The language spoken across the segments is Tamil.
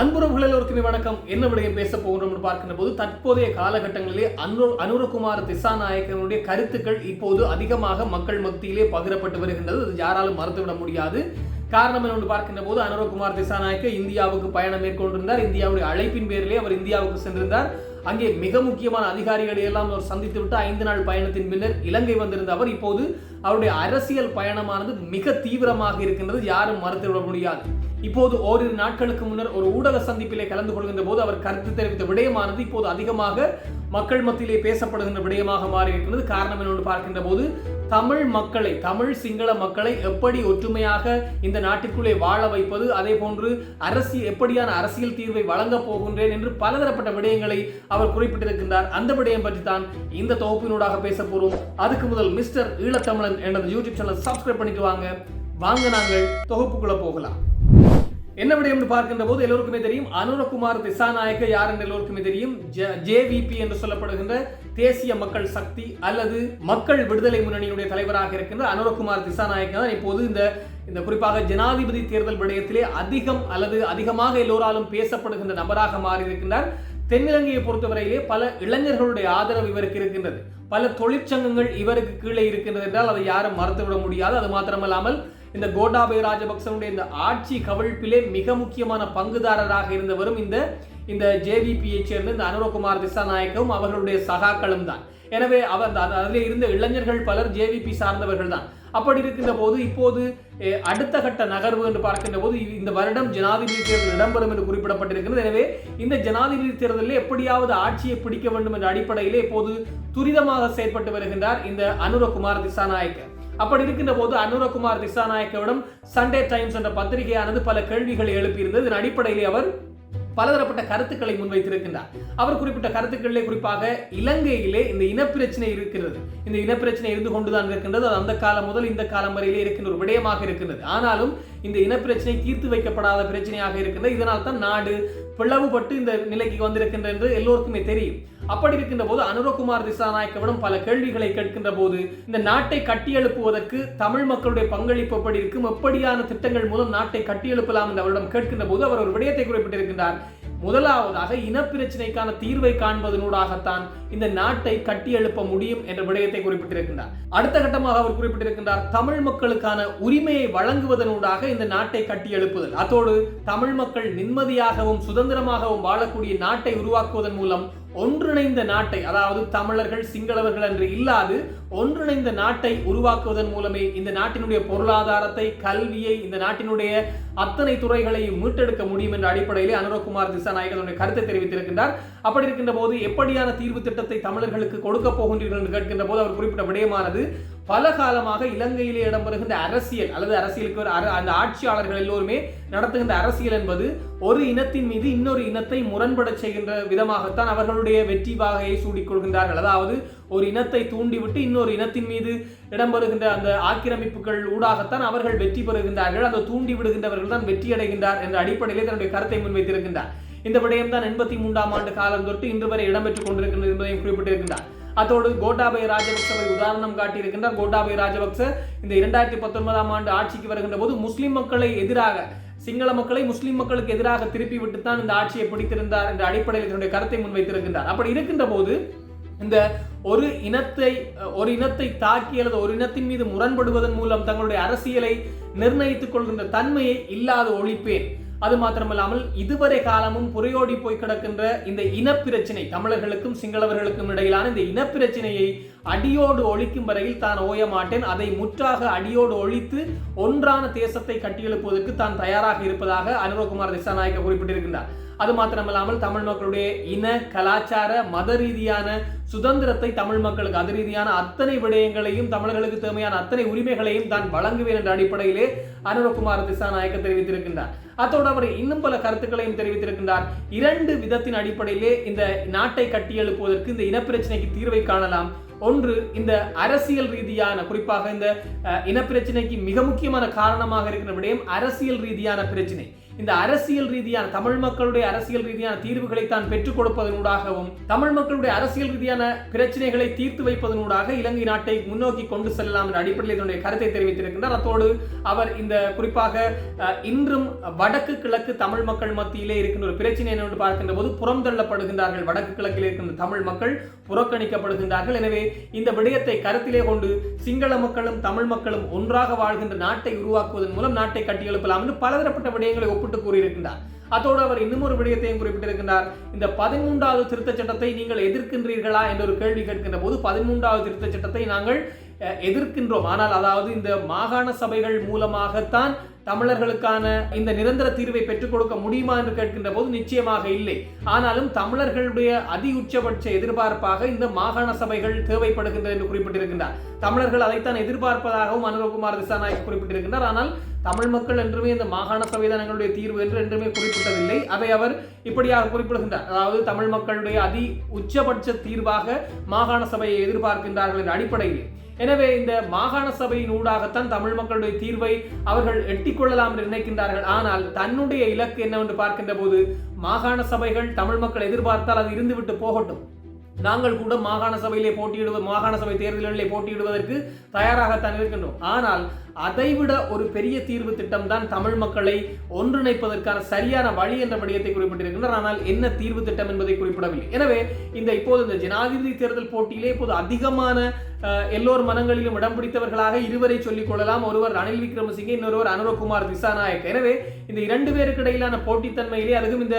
அன்புறவுகளில் எல்லோருக்குமே வணக்கம். என்ன விடயம் பேச போகிறோம் என்று பார்க்கின்ற போது தற்போதைய காலகட்டங்களிலே அனு அனுரகுமார் திசாநாயக்கனுடைய கருத்துக்கள் இப்போது அதிகமாக மக்கள் மத்தியிலே பகிரப்பட்டு வருகின்றது. அது யாராலும் மறுத்துவிட முடியாது. காரணம் என்று பார்க்கின்ற போது அனுரகுமார் திசாநாயக்க இந்தியாவுக்கு பயணம் மேற்கொண்டிருந்தார். இந்தியாவுடைய அழைப்பின் பேரிலே அவர் இந்தியாவுக்கு சென்றிருந்தார். அங்கே மிக முக்கியமான அதிகாரிகளை எல்லாம் அவர் சந்தித்து விட்டு ஐந்து நாள் பயணத்தின் பின்னர் இலங்கை வந்திருந்த அவர் இப்போது அவருடைய அரசியல் பயணமானது மிக தீவிரமாக இருக்கின்றது. யாரும் மறுத்துவிட முடியாது. இப்போது ஓரிரு நாட்களுக்கு முன்னர் ஒரு ஊடக சந்திப்பிலே கலந்து கொள்கின்ற போது அவர் கருத்து தெரிவித்த விடயமானது இப்போது அதிகமாக மக்கள் மத்தியிலே பேசப்படுகின்ற விடயமாக மாறியிருக்கிறது காரணம் என்னென்று பார்க்கின்ற போது தமிழ் மக்களை தமிழ் சிங்கள மக்களை எப்படி ஒற்றுமையாக இந்த நாட்டிற்குள்ளே வாழ வைப்பது அதே போன்று அரசியல் எப்படியான அரசியல் தீர்வை வழங்கப் போகின்றேன் என்று பலதரப்பட்ட விடயங்களை அவர் குறிப்பிட்டிருக்கின்றார். அந்த விடயம் பற்றி தான் இந்த தொகுப்பினூடாக பேச போறோம். அதுக்கு முதல் மிஸ்டர் ஈழத்தமிழன் எனது யூடியூப் சேனல் சப்ஸ்கிரைப் பண்ணிட்டு வாங்க. வாங்க நாங்கள் தொகுப்புக்குள்ள போகலாம். என்ன விடயம்னு பார்க்கின்ற போது எல்லோருக்குமே தெரியும். அனுரகுமார் திசாநாயக்க யார் என்று எல்லோருக்குமே தெரியும். ஜேவிபி என்று சொல்லப்படுகின்ற தேசிய மக்கள் சக்தி அல்லது மக்கள் விடுதலை முன்னணியுடைய தலைவராக இருக்கின்ற அனுரகுமார் திசாநாயக்க தான் இப்போது இந்த இந்த குறிப்பாக ஜனாதிபதி தேர்தல் விடயத்திலே அதிகம் அல்லது அதிகமாக எல்லோராலும் பேசப்படுகின்ற நபராக மாறியிருக்கின்றார். தென்னிலங்கையை பொறுத்தவரையிலே பல இளைஞர்களுடைய ஆதரவு இவருக்கு இருக்கின்றது. பல தொழிற்சங்கங்கள் இவருக்கு கீழே இருக்கின்றது என்றால் அதை யாரும் மறுத்துவிட முடியாது. அது மாத்திரமல்லாமல் இந்த கோட்டாபய ராஜபக்சனுடைய இந்த ஆட்சி கவிழ்ப்பிலே மிக முக்கியமான பங்குதாரராக இருந்தவரும் இந்த இந்த ஜேவிபியை சேர்ந்த இந்த அனுரகுமார் திசாநாயக்கவும் அவர்களுடைய சகாக்களும் தான். எனவே அவர் அதில் இருந்த இளைஞர்கள் பலர் ஜேவிபி சார்ந்தவர்கள் தான் அப்படி இருக்கின்ற போது இப்போது அடுத்த கட்ட நகர்வு என்று பார்க்கின்ற போது இந்த வருடம் ஜனாதிபதி தேர்தல் இடம்பெறும் என்று குறிப்பிடப்பட்டிருக்கிறது. எனவே இந்த ஜனாதிபதி தேர்தலில் எப்படியாவது ஆட்சியை பிடிக்க வேண்டும் என்ற அடிப்படையிலே இப்போது துரிதமாக செயற்பட்டு வருகின்றார் இந்த அனுரகுமார் திசாநாயக்க அப்படி இருக்கின்ற போது அனுரகுமார் திசாநாயக்கவிடம் சண்டே டைம்ஸ் என்ற பத்திரிகையானது பல கேள்விகளை எழுப்பியிருந்தது. இதன் அடிப்படையிலே அவர் பலதரப்பட்ட கருத்துக்களை முன்வைத்திருக்கின்றார். அவர் குறிப்பிட்ட கருத்துக்களிலே குறிப்பாக இலங்கையிலே இந்த இனப்பிரச்சனை இருக்கிறது. இந்த இனப்பிரச்சனை இருந்து கொண்டுதான் இருக்கின்றது. அது அந்த காலம் முதல் இந்த காலம் வரையிலே இருக்கின்ற ஒரு விடயமாக இருக்கின்றது. ஆனாலும் இந்த இனப்பிரச்சனை தீர்த்து வைக்கப்படாத பிரச்சனையாக இருக்கின்றது. இதனால் தான் நாடு பிளவுபட்டு இந்த நிலைக்கு வந்திருக்கின்றது என்று எல்லோருக்குமே தெரியும். அப்படி இருக்கின்ற போது அனுரகுமார் திசாநாயக்கவிடம் பல கேள்விகளை கேட்கின்ற போது இந்த நாட்டை கட்டியெழுப்புவதற்கு தமிழ் மக்களுடைய பங்களிப்பு எப்படி இருக்கும்? எப்படியான திட்டங்கள் மூலம் நாட்டை கட்டியெழுப்பலாம் என்று அவரிடம் கேட்கின்ற போது அவர் ஒரு விடயத்தை குறிப்பிட்டிருக்கின்றார். முதலாவதாக இனப்பிரச்சனைக்கான தீர்வை காண்பதனூடாகத்தான் இந்த நாட்டை கட்டியெழுப்ப முடியும் என்ற விடயத்தை குறிப்பிட்டிருக்கின்றார். அடுத்த கட்டமாக அவர் குறிப்பிட்டிருக்கின்றார் தமிழ் மக்களுக்கான உரிமையை வழங்குவதனூடாக இந்த நாட்டை கட்டியெழுப்புதல். அதோடு தமிழ் மக்கள் நிம்மதியாகவும் சுதந்திரமாகவும் வாழக்கூடிய நாட்டை உருவாக்குவதன் மூலம் ஒன்றிணைந்த நாட்டை அதாவது தமிழர்கள் சிங்களவர்கள் என்று இல்லாது ஒன்றிணைந்த நாட்டை உருவாக்குவதன் மூலமே இந்த நாட்டினுடைய பொருளாதாரத்தை கல்வியை இந்த நாட்டினுடைய அத்தனை துறைகளையும் மீட்டெடுக்க முடியும் என்ற அடிப்படையிலே அனுரகுமார் திசாநாயகனுடைய கருத்தை தெரிவித்திருக்கின்றார். அப்படி இருக்கின்ற போது எப்படியான தீர்வு திட்டத்தை தமிழர்களுக்கு கொடுக்க போகின்றீர்கள் என்று கேட்கின்ற போது அவர் குறிப்பிட்ட விடயமானது பல காலமாக இலங்கையிலே இடம்பெறுகின்ற அரசியல் அல்லது அரசியலுக்கு அந்த ஆட்சியாளர்கள் எல்லோருமே நடத்துகின்ற அரசியல் என்பது ஒரு இனத்தின் மீது இன்னொரு இனத்தை முரண்பட செய்கின்ற விதமாகத்தான் அவர்களுடைய வெற்றி வாகையை சூடிக்கொள்கின்றார்கள். அதாவது ஒரு இனத்தை தூண்டிவிட்டு இன்னொரு இனத்தின் மீது இடம்பெறுகின்ற அந்த ஆக்கிரமிப்புகள் ஊடாகத்தான் அவர்கள் வெற்றி பெறுகின்றார்கள். அந்த தூண்டி விடுகின்றவர்கள் தான் வெற்றி அடைகின்றார் என்ற அடிப்படையிலே தன்னுடைய கருத்தை முன்வைத்திருக்கின்றார். இந்த விடயம் தான் எண்பத்தி மூன்றாம் ஆண்டு காலம் தொட்டு இன்று வரை இடம்பெற்றுக் கொண்டிருக்கின்றது என்பதையும் குறிப்பிட்டிருக்கின்றார். அதோடு கோட்டாபய ராஜபக்சவை உதாரணம் காட்டியிருக்கின்றார். கோட்டாபய ராஜபக்ச இந்த இரண்டாயிரத்தி பத்தொன்பதாம் ஆண்டு ஆட்சிக்கு வருகின்ற போது முஸ்லிம் மக்களை எதிராக சிங்கள மக்களை முஸ்லிம் மக்களுக்கு எதிராக திருப்பி விட்டுத்தான் இந்த ஆட்சியை பிடித்திருந்தார் என்ற அடிப்படையில் இதனுடைய கருத்தை முன்வைத்திருக்கின்றார். அப்படி இருக்கின்ற போது இந்த ஒரு இனத்தை ஒரு இனத்தை தாக்கி அல்லது ஒரு இனத்தின் மீது முரண்படுவதன் மூலம் தங்களுடைய அரசியலை நிர்ணயித்துக் கொள்கின்ற தன்மையை இல்லாத ஒழிப்பேன். அது மாத்திரமல்லாமல் இதுவரை காலமும் புறையோடி போய் கிடக்கின்ற இந்த இனப்பிரச்சனை தமிழர்களுக்கும் சிங்களவர்களுக்கும் இடையிலான இந்த இனப்பிரச்சனையை அடியோடு ஒழிக்கும் வரையில் தான் ஓய மாட்டேன். அதை முற்றாக அடியோடு ஒழித்து ஒன்றான தேசத்தை கட்டியெழுப்புவதற்கு தான் தயாராக இருப்பதாக அனுரகுமார் திசாநாயக்க குறிப்பிட்டிருக்கின்றார். அது மாத்திரமல்லாமல் தமிழ் மக்களுடைய இன கலாச்சார மத ரீதியான சுதந்திரத்தை தமிழ் மக்களுக்கு அது ரீதியான அத்தனை விடயங்களையும் தமிழர்களுக்கு தேவையான அத்தனை உரிமைகளையும் தான் வழங்குவேன் என்ற அடிப்படையிலே அனுரகுமார் திசாநாயக்க தெரிவித்திருக்கின்றார். அத்தோடு அவர் இன்னும் பல கருத்துக்களையும் தெரிவித்திருக்கின்றார். இரண்டு விதத்தின் அடிப்படையிலே இந்த நாட்டை கட்டியெழுப்புவதற்கு இந்த இனப்பிரச்சனைக்கு தீர்வை காணலாம். ஒன்று இந்த அரசியல் ரீதியான குறிப்பாக இந்த இனப்பிரச்சனைக்கு மிக முக்கியமான காரணமாக இருக்கிற விடயம் அரசியல் ரீதியான பிரச்சனை. இந்த அரசியல் ரீதியான தமிழ் மக்களுடைய அரசியல் ரீதியான தீர்வுகளை தான் பெற்றுக் கொடுப்பதனூடாகவும் தமிழ் மக்களுடைய அரசியல் ரீதியான பிரச்சனைகளை தீர்த்து வைப்பதனூடாக இலங்கை நாட்டை முன்னோக்கி கொண்டு செல்லலாம் என்ற அடிப்படையில் இதனுடைய கருத்தை தெரிவித்திருக்கின்றார். அத்தோடு அவர் இந்த குறிப்பாக இன்றும் வடக்கு கிழக்கு தமிழ் மக்கள் மத்தியிலே இருக்கின்ற ஒரு பிரச்சனை என்று பார்க்கின்ற போது புறம் தள்ளப்படுகின்றார்கள். வடக்கு கிழக்கில் இருக்கின்ற தமிழ் மக்கள் புறக்கணிக்கப்படுகின்றார்கள். எனவே இந்த விடயத்தை கருத்திலே கொண்டு சிங்கள மக்களும் தமிழ் மக்களும் ஒன்றாக வாழ்கின்ற நாட்டை உருவாக்குவதன் மூலம் நாட்டை கட்டியெழுப்பலாம் என்று பலதரப்பட்ட விடயங்களை ஒப்பிட்டு கூறியிருக்கின்றார். அதோடு அவர் இன்னும் ஒரு விடயத்தையும் குறிப்பிட்டிருக்கின்றார். இந்த பதிமூன்றாவது திருத்த சட்டத்தை நீங்கள் எதிர்க்கின்றீர்களா என்ற ஒரு கேள்வி கேட்கின்ற போது பதிமூன்றாவது திருத்த சட்டத்தை நாங்கள் எதிர்க்கின்றோம். ஆனால் அதாவது இந்த மாகாண சபைகள் மூலமாகத்தான் தமிழர்களுக்கான இந்த நிரந்தர தீர்வை பெற்றுக் கொடுக்க முடியுமா என்று கேட்கின்ற போது நிச்சயமாக இல்லை. ஆனாலும் தமிழர்களுடைய அதி உச்சபட்ச எதிர்பார்ப்பாக இந்த மாகாண சபைகள் தேவைப்படுகின்றது என்று குறிப்பிட்டிருக்கின்றார். தமிழர்கள் அதைத்தான் எதிர்பார்ப்பதாகவும் அனுரகுமார் திசாநாயக் குறிப்பிட்டிருக்கின்றார். ஆனால் தமிழ் மக்கள் என்றுமே இந்த மாகாண சபைதான் எங்களுடைய தீர்வு என்று என்றுமே குறிப்பிட்டதில்லை. அதை அவர் இப்படியாக குறிப்பிடுகின்றார். அதாவது தமிழ் மக்களுடைய அதி உச்சபட்ச தீர்வாக மாகாண சபையை எதிர்பார்க்கின்றார்கள் என்ற அடிப்படையில். எனவே இந்த மாகாண சபையின் ஊடாகத்தான் தமிழ் மக்களுடைய தீர்வை அவர்கள் எட்டிக்கொள்ளலாம் என்று நினைக்கின்றார்கள். ஆனால் தன்னுடைய இலக்கு என்னவென்று பார்க்கின்ற போது மாகாண சபைகள் தமிழ் மக்கள் எதிர்பார்த்தால் அது இருந்துவிட்டு போகட்டும். நாங்கள் கூட மாகாண சபையிலே போட்டியிடுவது மாகாண சபை தேர்தல்களிலே போட்டியிடுவதற்கு தயாராகத்தான் இருக்கின்றோம். ஆனால் அதைவிட ஒரு பெரிய தீர்வு திட்டம் தான் தமிழ் மக்களை ஒன்றிணைப்பதற்கான சரியான வழி என்ற விடயத்தை குறிப்பிட்டிருக்கின்றனர். ஆனால் என்ன தீர்வு திட்டம் என்பதை குறிப்பிடவில்லை. எனவே இந்த இப்போது இந்த ஜனாதிபதி தேர்தல் போட்டியிலே இப்போது அதிகமான எல்லோர் மனங்களிலும் இடம் பிடித்தவர்களாக இருவரை சொல்லிக் கொள்ளலாம். ஒருவர் ரணில் விக்ரமசிங்கே இன்னொருவர் அனுரகுமார் திசாநாயக். எனவே இந்த இரண்டு பேருக்கு இடையிலான போட்டித்தன்மையிலே அதுவும் இந்த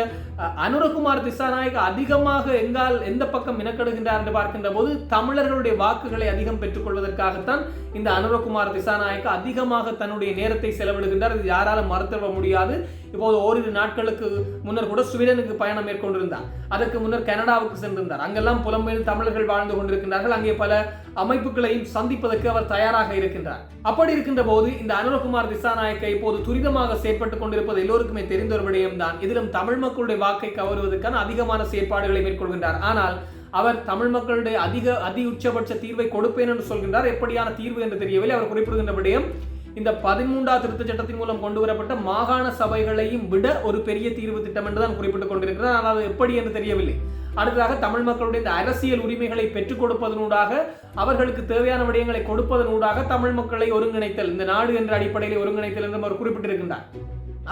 அனுரகுமார் திசாநாயக் அதிகமாக எங்கால் எந்த பக்கம் இனக்கடுகின்றார் என்று பார்க்கின்ற போது தமிழர்களுடைய வாக்குகளை அதிகம் பெற்றுக்கொள்வதற்காகத்தான் இந்த அனுரகுமார் திசாநாயக்க அதிகமாக தன்னுடைய நேரத்தை செலவிடுகின்றார். இது யாராலும் மறுத்துவிட முடியாது. இப்போது ஓரிரு நாட்களுக்கு முன்னர் கூட ஸ்வீடனுக்கு பயணம் மேற்கொண்டிருந்தார். அதற்கு முன்னர் கனடாவுக்கு சென்றிருந்தார். அங்கெல்லாம் புலம்பெயர் தமிழர்கள் வாழ்ந்து கொண்டிருக்கின்றார்கள். அங்கே பல அமைப்புகளையும் சந்திப்பதற்கு அவர் தயாராக இருக்கின்றார். அப்படி இருக்கின்ற போது இந்த அனுரகுமார் திசாநாயக்க இப்போது துரிதமாக செயற்பட்டுக் கொண்டிருப்பது எல்லோருக்குமே தெரிந்த ஒரு விடயம்தான். இதிலும் தமிழ் மக்களுடைய வாக்கை கவருவதற்கான அதிகமான செயற்பாடுகளை மேற்கொள்கின்றார். ஆனால் அவர் தமிழ் மக்களுடைய அதிக அதி உச்சபட்ச தீர்வை கொடுப்பேன் என்று சொல்கின்றார். எப்படியான தீர்வு என்று தெரியவில்லை. அவர் குறிப்பிடுகின்ற விடயம் இந்த பதிமூன்றாவது திருத்த சட்டத்தின் மூலம் கொண்டு வரப்பட்ட மாகாண சபைகளையும் விட ஒரு பெரிய தீர்வு திட்டம் என்றுதான் குறிப்பிட்டுக் கொண்டிருக்கிறார். ஆனால் அது எப்படி என்று தெரியவில்லை. அடுத்ததாக தமிழ் மக்களுடைய இந்த அரசியல் உரிமைகளை பெற்றுக் கொடுப்பதனூடாக அவர்களுக்கு தேவையான விடயங்களை கொடுப்பதனூடாக தமிழ் மக்களை ஒருங்கிணைத்தல் இந்த நாடு என்ற அடிப்படையில் ஒருங்கிணைத்தல் என்று அவர் குறிப்பிட்டிருக்கின்றார்.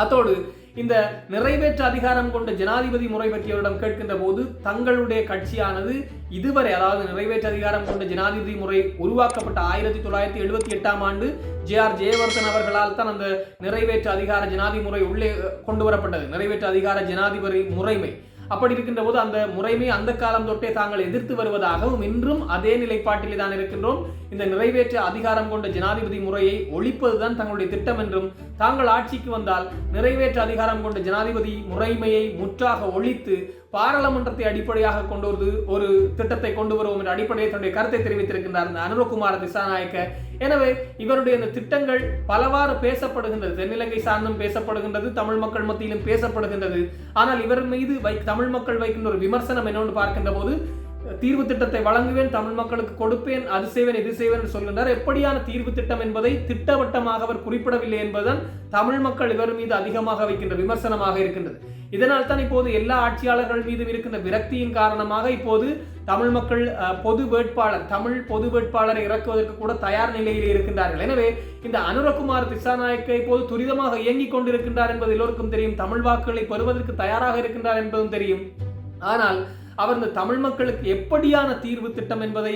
அத்தோடு இந்த நிறைவேற்ற அதிகாரம் கொண்ட ஜனாதிபதி முறை பற்றியவரிடம் கேட்கின்ற போது தங்களுடைய கட்சியானது இதுவரை அதாவது நிறைவேற்ற அதிகாரம் கொண்ட ஜனாதிபதி முறை உருவாக்கப்பட்ட ஆயிரத்தி தொள்ளாயிரத்தி எழுபத்தி எட்டாம் ஆண்டு ஜே ஆர் ஜெயவர்தன் அவர்களால் தான் அந்த நிறைவேற்ற அதிகார ஜனாதிபதி முறை உள்ளே கொண்டு வரப்பட்டது. நிறைவேற்ற அதிகார ஜனாதிபதி முறைமை. அப்படி இருக்கின்ற போது அந்த முறைமை அந்த காலம் தொட்டே தாங்கள் எதிர்த்து வருவதாகவும் இன்றும் அதே நிலைப்பாட்டிலே தான் இருக்கின்றோம். இந்த நிறைவேற்ற அதிகாரம் கொண்ட ஜனாதிபதி முறையை ஒழிப்பதுதான் தங்களுடைய திட்டம் என்றும் தாங்கள் ஆட்சிக்கு வந்தால் நிறைவேற்ற அதிகாரம் கொண்ட ஜனாதிபதி முறைமையை முற்றாக ஒழித்து பாராளுமன்றத்தை அடிப்படையாக கொண்டு வருவது ஒரு திட்டத்தை கொண்டு வருவோம் என்ற அடிப்படையில் தன்னுடைய கருத்தை தெரிவித்திருக்கின்றார் இந்த அனுரகுமார திசாநாயக்க. எனவே இவருடைய இந்த திட்டங்கள் பலவாறு பேசப்படுகின்றது. தென்னிலங்கை சார்ந்தும் பேசப்படுகின்றது தமிழ் மக்கள் மத்தியிலும் பேசப்படுகின்றது. ஆனால் இவர் மீது வை தமிழ் மக்கள் வைக்கின்ற ஒரு விமர்சனம் என்னவென்று பார்க்கின்ற போது தீர்வு திட்டத்தை வழங்குவேன் தமிழ் மக்களுக்கு கொடுப்பேன் அது செய்வேன் இது செய்வேன் என்று சொல்கின்றார். எப்படியான தீர்வு திட்டம் என்பதை திட்டவட்டமாக அவர் குறிப்பிடவில்லை என்பதுதான் தமிழ் மக்கள் இவர் மீது அதிகமாக வைக்கின்ற விமர்சனமாக இருக்கின்றது. இதனால் தான் இப்போது எல்லா ஆட்சியாளர்கள் மீதும் இருக்கின்ற விரக்தியின் காரணமாக இப்போது தமிழ் மக்கள் அஹ், பொது வேட்பாளர் தமிழ் பொது வேட்பாளரை இறக்குவதற்கு கூட தயார் நிலையில் இருக்கின்றார்கள். எனவே இந்த அனுரகுமார் திசாநாயக்கை இப்போது துரிதமாக இயங்கிக் கொண்டிருக்கின்றார் என்பது எல்லோருக்கும் தெரியும். தமிழ் வாக்குகளை பெறுவதற்கு தயாராக இருக்கின்றார் என்பதும் தெரியும். ஆனால் அவர் இந்த தமிழ் மக்களுக்கு எப்படியான தீர்வு திட்டம் என்பதை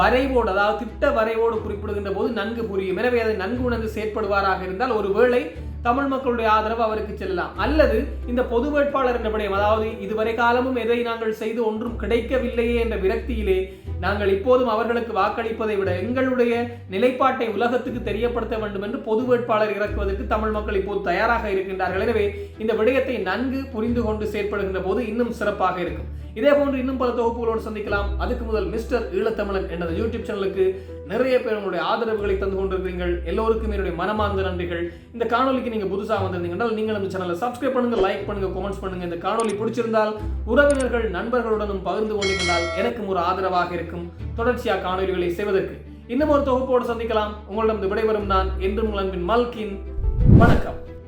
வரைவோடு அதாவது திட்ட வரைவோடு குறிப்பிடுகின்ற போது நன்கு புரியும். எனவே அதை நன்கு உணர்ந்து செயற்படுவாராக இருந்தால் ஒருவேளை தமிழ் மக்களுடைய ஆதரவு அவருக்கு செல்லலாம். அல்லது இந்த பொது வேட்பாளர் என்ற விடயம் அதாவது இதுவரை காலமும் எதை நாங்கள் செய்து ஒன்றும் கிடைக்கவில்லையே என்ற விரக்தியிலே நாங்கள் இப்போதும் அவர்களுக்கு வாக்களிப்பதை விட எங்களுடைய நிலைப்பாட்டை உலகத்துக்கு தெரியப்படுத்த வேண்டும் என்று பொது வேட்பாளர் இறக்குவதற்கு தமிழ் மக்கள் இப்போது தயாராக இருக்கின்றார்கள். எனவே இந்த விடயத்தை நன்கு புரிந்து கொண்டு செயற்படுகின்ற போது இன்னும் சிறப்பாக இருக்கும். இதே போன்று இன்னும் பல தொகுப்புகளோடு சந்திக்கலாம். அதுக்கு முதல் மிஸ்டர் ஈழத்தமிழன் என்ற யூடியூப் சேனலுக்கு நிறைய பேர் உங்களுடைய ஆதரவுகளை தந்து கொண்டிருக்கிறீர்கள். எல்லோருக்கும் என்னுடைய மனமார்ந்த நன்றிகள். இந்த காணொலிக்கு நீங்க புதுசாக வந்திருந்தீங்கன்னா நீங்கள் அந்த சேனலை சப்ஸ்கிரைப் பண்ணுங்க லைக் பண்ணுங்க கமெண்ட்ஸ் பண்ணுங்க. இந்த காணொலி பிடிச்சிருந்தால் உறவினர்கள் நண்பர்களுடனும் பகிர்ந்து கொண்டிருந்தால் எனக்கும் ஒரு ஆதரவாக இருக்கும். தொடர்ச்சியாக காணொலிகளை செய்வதற்கு இன்னும் ஒரு தொகுப்போடு சந்திக்கலாம். உங்களிடம் விடைபெறும் நான் என்றும் உங்கள் அன்பின் மல்கின். வணக்கம்.